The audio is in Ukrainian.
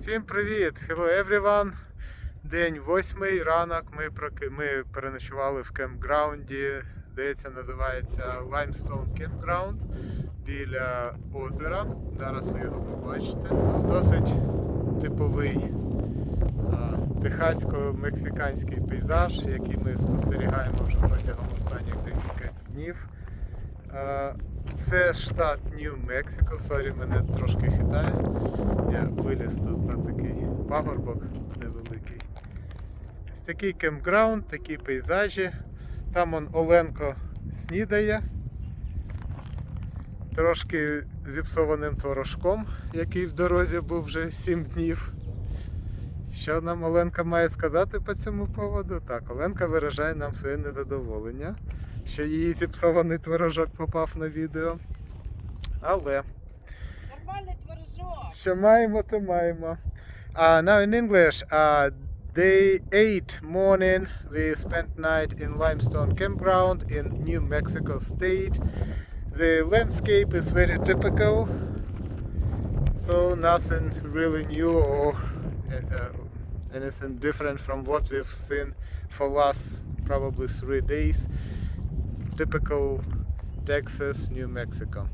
Всім привіт! Hello everyone! День восьмий, ранок. Ми, проки... ми переночували в кемпграунді. Здається, називається Limestone Campground біля озера. Зараз ви його побачите. Досить типовий техасько-мексиканський пейзаж, який ми спостерігаємо вже протягом останніх декілька днів. Це штат Нью-Мексико, сорі, мене трошки хитає. Я виліз тут на такий пагорбок невеликий. Ось такий кемпграунд, такі пейзажі. Там он Оленко снідає. Трошки зіпсованим творожком, який в дорозі був вже 7 днів. Що нам Оленка має сказати по цьому поводу? Так, Оленка виражає нам своє незадоволення, що її зіпсований творожок попав на відео. Але Нормальний творожок. що маємо, то маємо. Uh, now in English, uh, day 8 morning, we spent night in Limestone Campground in New Mexico State. The landscape is very typical, so nothing really new or uh, anything different from what we've seen for last probably three days. Typical Texas, New Mexico.